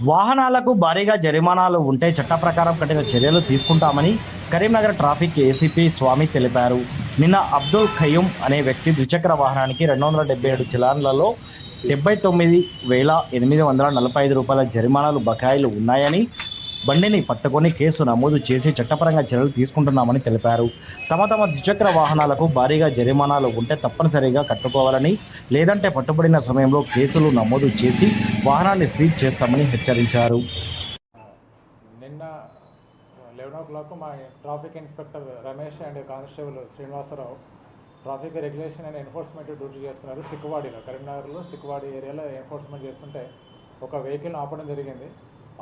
వాహనాలకు భారీగా జరిమానాలు ఉంటే చట్ట ప్రకారం కఠిన చర్యలు తీసుకుంటామని కరీంనగర్ ట్రాఫిక్ ఏసీపీ స్వామి తెలిపారు. నిన్న అబ్దుల్ ఖయ్యూమ్ అనే వ్యక్తి ద్విచక్ర వాహనానికి రెండు వందల డెబ్బై ఏడు చలాన్లలో డెబ్బై తొమ్మిది వేల ఎనిమిది వందల నలభై ఐదు రూపాయల జరిమానాలు బకాయిలు ఉన్నాయని బండిని పట్టుకొని కేసు నమోదు చేసి చట్టపరంగా చర్యలు తీసుకుంటున్నామని తెలిపారు. తమ తమ ద్విచక్ర వాహనాలకు భారీగా జరిమానాలు ఉంటే తప్పనిసరిగా కట్టుకోవాలని లేదంటే పట్టుబడిన సమయంలో కేసులు నమోదు చేసి వాహనాన్ని సీజ్ చేస్తామని హెచ్చరించారు. నిన్న లెవెన్ ఓ క్లాక్ మా traffic inspector Ramesh and constable Srinivasarao traffic regulation and enforcement duty చేస్తున్నారు సిక్కువాడిలో. కరీంనగర్లో సిక్కువాడి ఏరియాలో ఎన్ఫోర్స్మెంట్ చేస్తుంటే ఒక వెహికల్ ఆపడం జరిగింది.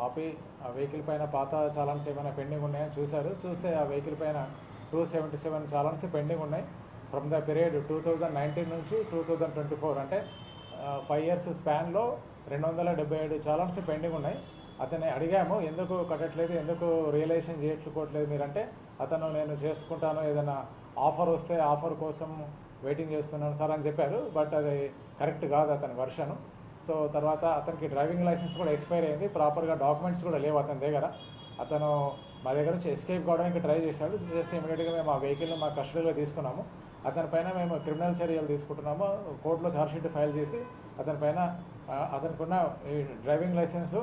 ఆపి ఆ వెహికల్ పైన పాత చాలాన్స్ ఏమైనా పెండింగ్ ఉన్నాయని చూశారు. చూస్తే ఆ వెహికల్ పైన two seventy seven challans pending ఉన్నాయి. From the period two thousand nineteen నుంచి టూ థౌజండ్ ట్వంటీ ఫోర్ అంటే ఫైవ్ ఇయర్స్ స్పాన్లో రెండు వందల డెబ్బై ఏడు చాలాన్స్ పెండింగ్ ఉన్నాయి. అతన్ని అడిగాము ఎందుకు కట్టట్లేదు? ఎందుకు రియలైజేషన్ చేయట్లుకోవట్లేదు మీరంటే? అతను నేను చేసుకుంటాను ఏదైనా ఆఫర్ వస్తే ఆఫర్ కోసం వెయిటింగ్ చేస్తున్నాను సార్ అని చెప్పారు. బట్ అది కరెక్ట్ కాదు అతని వర్షను. సో తర్వాత అతనికి డ్రైవింగ్ లైసెన్స్ కూడా ఎక్స్పైర్ అయింది. ప్రాపర్గా డాక్యుమెంట్స్ కూడా లేవు అతని దగ్గర. అతను మా దగ్గర నుంచి ఎస్కేప్ కావడానికి ట్రై చేశాడు. చేస్తే ఇమీడియట్గా మేము ఆ వెహికల్ని మా కస్టడీలో తీసుకున్నాము. అతని పైన మేము క్రిమినల్ చర్యలు తీసుకుంటున్నాము. కోర్టులో ఛార్జ్షీట్ ఫైల్ చేసి అతని పైన అతనికున్న ఈ డ్రైవింగ్ లైసెన్సు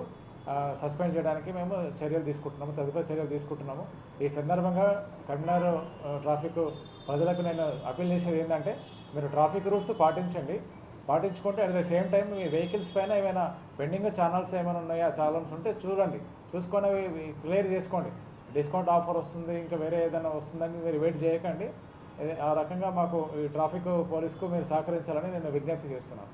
సస్పెండ్ చేయడానికి మేము చర్యలు తీసుకుంటున్నాము. తదుపరి చర్యలు తీసుకుంటున్నాము. ఈ సందర్భంగా కరీంనగర్ ట్రాఫిక్ ప్రజలకు నేను అప్పీల్ చేసేది ఏంటంటే మీరు ట్రాఫిక్ రూల్స్ పాటించండి. పాటించుకుంటే అట్ ద సేమ్ టైం మీ వెహికల్స్ పైన ఏమైనా పెండింగ్ ఛానల్స్ ఏమైనా ఉన్నాయా ఛానల్స్ ఉంటే చూడండి. చూసుకొని క్లియర్ చేసుకోండి. డిస్కౌంట్ ఆఫర్ వస్తుంది ఇంకా వేరే ఏదైనా వస్తుందని మీరు వెయిట్ చేయకండి. ఆ రకంగా మాకు ఈ ట్రాఫిక్ పోలీస్కు మీరు సహకరించాలని నేను విజ్ఞప్తి చేస్తున్నాను.